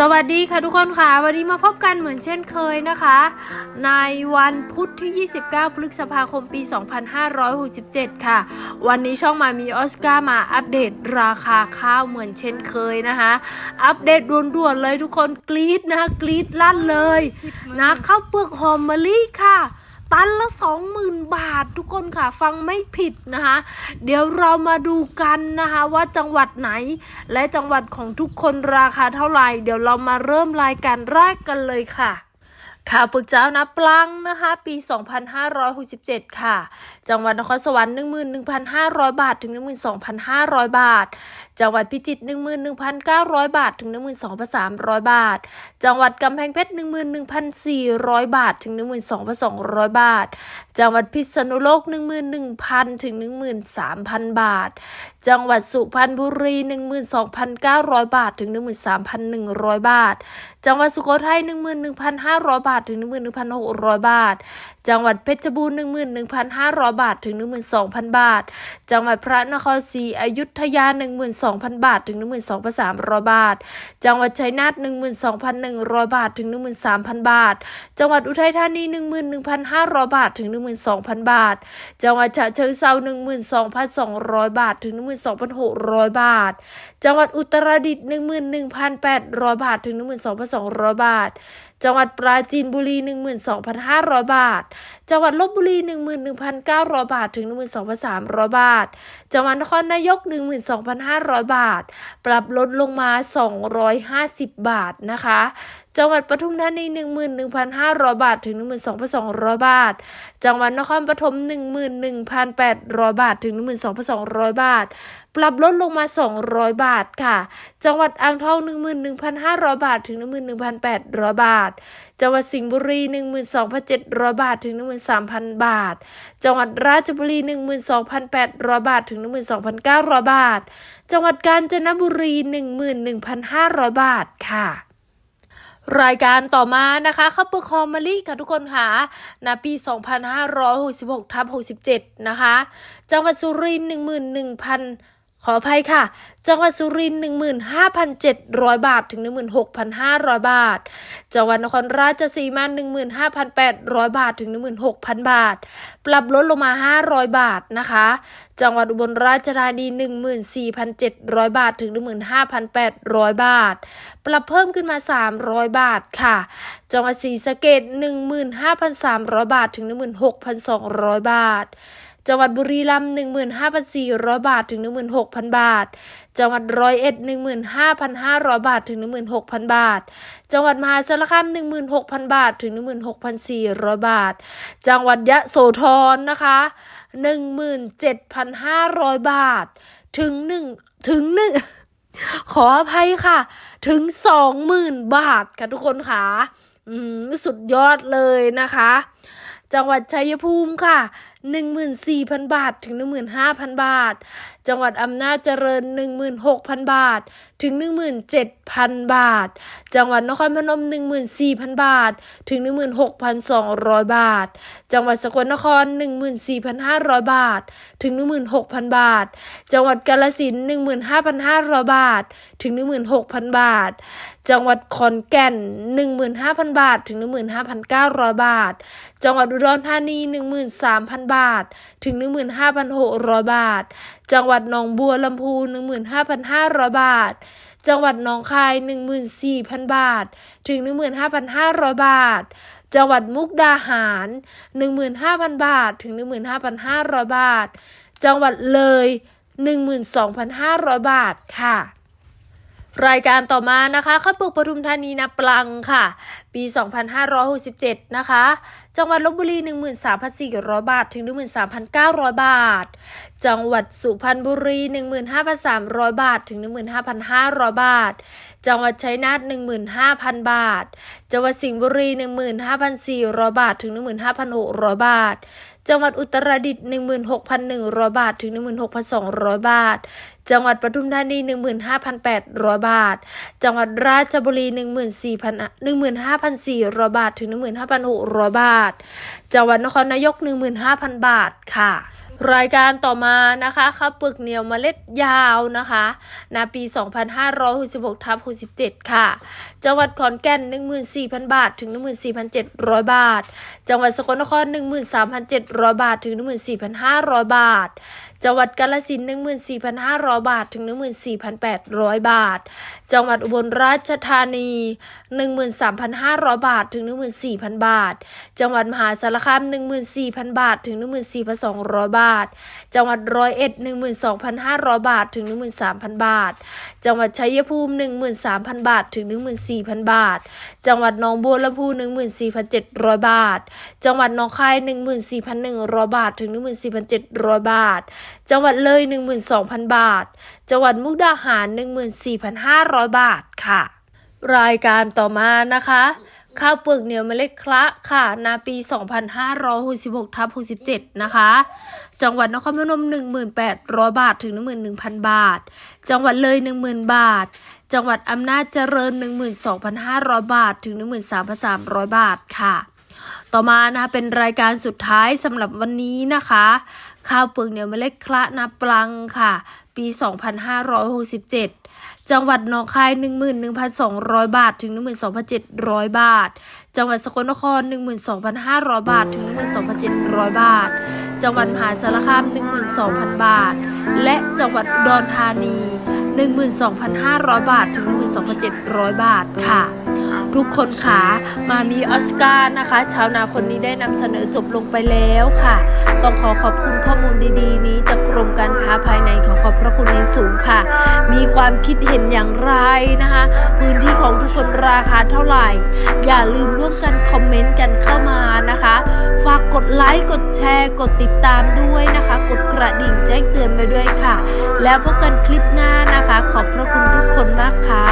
สวัสดีค่ะทุกคนค่ะ วันนี้มาพบกันเหมือนเช่นเคยนะคะ ในวันพุธที่ 29 พฤษภาคมปี 2567 ค่ะ วันนี้ช่องมามีออสการ์มาอัปเดตราคาข้าวเหมือนเช่นเคยนะคะ อัปเดตด่วนๆเลยทุกคนกรี๊ดนะคะกรี๊ดลั่นเลยนะข้าวเปลือกหอมมะลิค่ะ ตันละ20,000 บาททุกคนค่ะฟังไม่ผิดนะคะ เดี๋ยวเรามาดูกันนะคะว่าจังหวัดไหน และจังหวัดของทุกคนราคาเท่าไหร่ เดี๋ยวเรามาเริ่มรายการแรกกันเลยค่ะ ข่าวปึกเจ้านะปลังนะคะ ปี 2567 ค่ะ จังหวัดนครสวรรค์ 11,500 บาท ถึง 12,500 บาท จังหวัดพิจิตร11,900 บาท ถึง 12,300 บาท จังหวัดกำแพงเพชร11,400 บาท ถึง 12,200 บาท จังหวัดพิษณุโลก 11,000 ถึง 13,000 บาท จังหวัดสุพรรณบุรี 12,900 บาท ถึง 13,100 บาท จังหวัดสุโขทัย11,500 บาทถึง 11,600 บาท จังหวัดเพชรบูรณ์11,500 บาทถึง 12,000 บาท จังหวัดพระนครศรีอยุธยา 12,000 บาทถึง 12,300 บาท จังหวัดชัยนาท12,100 บาทถึง 13,000 บาท จังหวัดอุทัยธานี 11,500 บาทถึง 12,000 บาท จังหวัดฉะเชิงเทรา12,200 บาทถึง 12,600 บาท จังหวัดอุตรดิตถ์11,800 บาทถึง 12,200 บาท จังหวัดปราจีนบุรี 12,500 บาทจังหวัดลบบุรี 11,900 บาท ถึง 12,300 บาท จังหวัดนครนายก 12,500 บาท ปรับลดลงมา 250 บาทนะคะ จังหวัดปทุมธานี 11,500 บาท ถึง 12,200 บาท จังหวัดนครปฐม 11,800 บาท ถึง 12,200 บาท ปรับลดลงมา 200 บาทค่ะ จังหวัดอ่างทอง 11,500 บาท ถึง 11,800 บาท จังหวัดสิงห์บุรี 12,700 บาท ถึง 13,000 บาท จังหวัดราชบุรี 12,800 บาท ถึง 12,900 บาท จังหวัดกาญจนบุรี 11,500 บาทค่ะรายการต่อมานะคะข้าวเปลือกหอมมะลิค่ะทุกคนค่ะณปี 2566ทับ67 นะคะ จังหวัดสุรินทร์11,000 ขออภัยค่ะ จังหวัดสุรินทร์15,700 บาท ถึง 16,500 บาท จังหวัดนครราชสีมา 15,800 บาท ถึง 16,000 บาท ปรับลดลงมา 500 บาทนะคะ จังหวัดอุบลราชธานี 14,700 บาท ถึง 15,800 บาท ปรับเพิ่มขึ้นมา 300 บาทค่ะ จังหวัดศรีสะเกษ15,300 บาท ถึง 16,200 บาท จังหวัดบุรีรัมย์15,400 บาท ถึง 16,000 บาท จังหวัดร้อยเอ็ด15,500 บาท ถึง 16,000 บาท จังหวัดมหาสารคาม16,000 บาท ถึง 16,400 บาท จังหวัดยะโสธรนะคะ17,500 บาท ถึง 1 ถึง 1ขออภัยค่ะ ถึง20,000บาทค่ะทุกคนค่ะสุดยอดเลยนะคะ จังหวัดชัยภูมิค่ะ 14,000 บาท ถึง 15,000 บาท จังหวัดอำนาจเจริญ 16,000 บาท ถึง 17,000 บาท จังหวัดนครพนม 14,000 บาท ถึง 16,200 บาท จังหวัดสกลนคร 14,500 บาท ถึง 16,000 บาท จังหวัดกาฬสินธุ์15,500 บาท ถึง 16,000 บาท จังหวัดขอนแก่น 15,000 บาท ถึง 15,900 บาท จังหวัดอุดรธานี 13,000 บาทบาท ถึง 15,600 บาท จังหวัดหนองบัวลำพู 15,500 บาท จังหวัดหนองคาย 14,000 บาท ถึง 15,500 บาท จังหวัดมุกดาหาร 15,000 บาท ถึง 15,500 บาท จังหวัดเลย 12,500 บาทค่ะรายการต่อมานะคะข้าวเปลือกปทุมธานีนะปลังค่ะ ปี 2567 นะคะ จังหวัดลบบุรี 13,400 บาท ถึง 13,900 บาท จังหวัดสุพรรณบุรี 15,300 บาท ถึง 15,500 บาท จังหวัดชัยนาท15,000 บาท จังหวัดสิงห์บุรี 15,400 บาท ถึง 15,600 บาทจังหวัดอุตรดิตถ์16,100 บาท ถึง 16,200 บาท จังหวัดปทุมธานี 15,800 บาท จังหวัดราชบุรี 14,000 15,400 บาท ถึง 15,600 บาท จังหวัดนครนายก 15,000 บาทค่ะรายการต่อมานะคะข้าวเปลือกเหนียวเมล็ดยาวนะคะนาปี 2566ทับ67 ค่ะ จังหวัดขอนแก่น 14,000 บาท ถึง 14,700 บาท จังหวัดสกลนคร 13,700 บาท ถึง 14,500 บาทจังหวัดกาฬสินธุ์14,500 บาท ถึง 14,800 บาท จังหวัดอุบลราชธานี 13,500 บาท ถึง 14,000 บาท จังหวัดมหาสารคาม 14,000 บาท ถึง 14,200 บาท จังหวัดร้อยเอ็ด 12,500 บาท ถึง 13,000 บาท จังหวัดชัยภูมิ 13,000 บาท ถึง 14,000 บาท จังหวัดหนองบัวลำพู 14,700 บาท จังหวัดหนองคาย 14,100 บาท ถึง 14,700 บาทจังหวัดเลย 12,000 บาท จังหวัดมุกดาหาร 14,500 บาทค่ะ รายการต่อมานะคะ ข้าวเปลือกเหนียวเมล็ดคละค่ะ นาปี 2566ทับ67 นะคะ จังหวัดนครพนม 1,800 บาทถึง 11,000 บาท จังหวัดเลย 10,000 บาท จังหวัดอำนาจเจริญ 12,500 บาทถึง 13,300 บาทค่ะต่อมานะคะเป็นรายการสุดท้ายสำหรับวันนี้นะคะ ข้าวเปลือกเหนียวเมล็ดคละนาปลังค่ะ ปี 2567 จังหวัดหนองคาย 11,200 บาทถึง 12,700 บาท จังหวัดสกลนคร 12,500 บาทถึง 12,700 บาท จังหวัดมหาสารคาม 12,000 บาท และจังหวัดอุดรธานี 12,500 บาทถึง 12,700 บาทค่ะ ทุกคนขามามีออสการ์นะคะ ชาวนาคนนี้ได้นำเสนอจบลงไปแล้วค่ะ ต้องขอขอบคุณข้อมูลดีๆ นี้จากกรมการค้าภายในขอขอบพระคุณในสูงค่ะ มีความคิดเห็นอย่างไรนะคะ พื้นที่ของทุกคนราคาเท่าไหร่ อย่าลืมร่วมกันคอมเมนต์กันเข้ามานะคะ ฝากกดไลค์กดแชร์ กดติดตามด้วยนะคะ กดกระดิ่งแจ้งเตือนไปด้วยค่ะ แล้วพบกันคลิปหน้านะคะ ขอบพระคุณทุกคนมากค่ะ